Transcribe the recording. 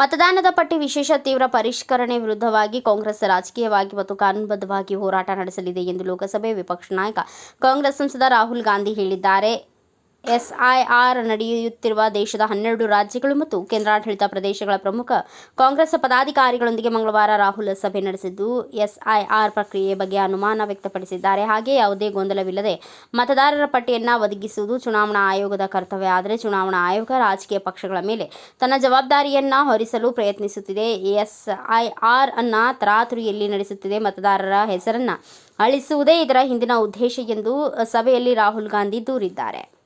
ಮತದಾನದ ಪಟ್ಟಿ ವಿಶೇಷ ತೀವ್ರ ಪರಿಷ್ಕರಣೆ ವಿರುದ್ಧವಾಗಿ ಕಾಂಗ್ರೆಸ್ ರಾಜಕೀಯವಾಗಿ ಮತ್ತು ಕಾನೂನುಬದ್ಧವಾಗಿ ಹೋರಾಟ ನಡೆಸಲಿದೆ ಎಂದು ಲೋಕಸಭೆ ವಿಪಕ್ಷ ನಾಯಕ ಕಾಂಗ್ರೆಸ್ ಸಂಸದ ರಾಹುಲ್ ಗಾಂಧಿ ಹೇಳಿದ್ದಾರೆ. ಎಸ್ಐಆರ್ ನಡೆಯುತ್ತಿರುವ ದೇಶದ ಹನ್ನೆರಡು ರಾಜ್ಯಗಳು ಮತ್ತು ಕೇಂದ್ರಾಡಳಿತ ಪ್ರದೇಶಗಳ ಪ್ರಮುಖ ಕಾಂಗ್ರೆಸ್ ಪದಾಧಿಕಾರಿಗಳೊಂದಿಗೆ ಮಂಗಳವಾರ ರಾಹುಲ್ ಸಭೆ ನಡೆಸಿದ್ದು, ಎಸ್ಐಆರ್ ಪ್ರಕ್ರಿಯೆ ಬಗ್ಗೆ ಅನುಮಾನ ವ್ಯಕ್ತಪಡಿಸಿದ್ದಾರೆ. ಹಾಗೆ ಯಾವುದೇ ಗೊಂದಲವಿಲ್ಲದೆ ಮತದಾರರ ಪಟ್ಟಿಯನ್ನು ಒದಗಿಸುವುದು ಚುನಾವಣಾ ಆಯೋಗದ ಕರ್ತವ್ಯ. ಆದರೆ ಚುನಾವಣಾ ಆಯೋಗ ರಾಜಕೀಯ ಪಕ್ಷಗಳ ಮೇಲೆ ತನ್ನ ಜವಾಬ್ದಾರಿಯನ್ನು ಹೊರಿಸಲು ಪ್ರಯತ್ನಿಸುತ್ತಿದೆ. ಎಸ್ಐಆರ್ ಅನ್ನ ತರಾತುರಿಯಲ್ಲಿ ನಡೆಸುತ್ತಿದೆ. ಮತದಾರರ ಹೆಸರನ್ನ ಅಳಿಸುವುದೇ ಇದರ ಹಿಂದಿನ ಉದ್ದೇಶ ಎಂದು ಸಭೆಯಲ್ಲಿ ರಾಹುಲ್ ಗಾಂಧಿ ದೂರಿದ್ದಾರೆ.